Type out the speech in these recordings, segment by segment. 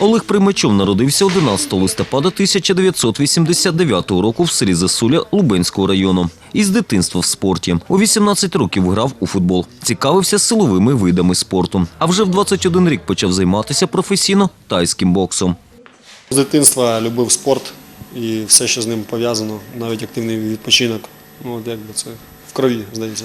Олег Примачов народився 11 листопада 1989 року в селі Засуля Лубенського району. Із дитинства в спорті. У 18 років грав у футбол. Цікавився силовими видами спорту. А вже в 21 рік почав займатися професійно тайським боксом. З дитинства любив спорт і все, що з ним пов'язано, навіть активний відпочинок. Ну, от якби це в крові, здається.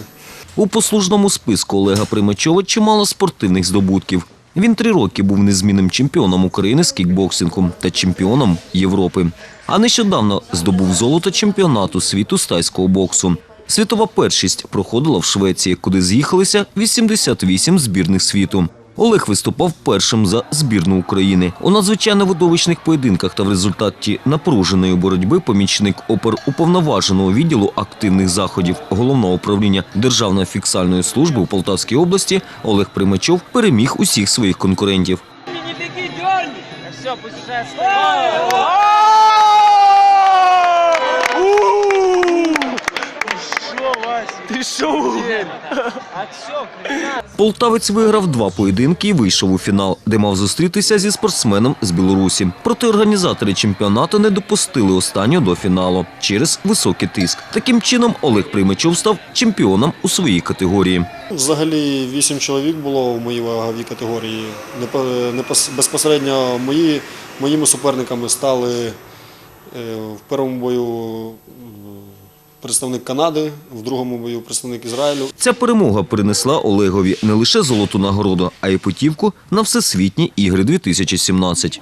У послужному списку Олега Примачова чимало спортивних здобутків. Він три роки був незмінним чемпіоном України з кікбоксингу та чемпіоном Європи. А нещодавно здобув золото чемпіонату світу з тайського боксу. Світова першість проходила в Швеції, куди з'їхалися 88 збірних світу. Олег виступав першим за збірну України. У надзвичайно видовищних поєдинках та в результаті напруженої боротьби помічник опер уповноваженого відділу активних заходів головного управління Державної фіксальної служби у Полтавській області Олег Примачов переміг усіх своїх конкурентів. Все, все, Полтавець виграв два поєдинки і вийшов у фінал, де мав зустрітися зі спортсменом з Білорусі. Проте організатори чемпіонату не допустили останнього до фіналу через високий тиск. Таким чином Олег Примачов став чемпіоном у своїй категорії. Взагалі вісім чоловік було в моїй ваговій категорії. Непос- Безпосередньо мої, моїми суперниками стали е, в першому бою представник Канади, в другому бою представник Ізраїлю. Ця перемога принесла Олегові не лише золоту нагороду, а й путівку на всесвітні ігри 2017.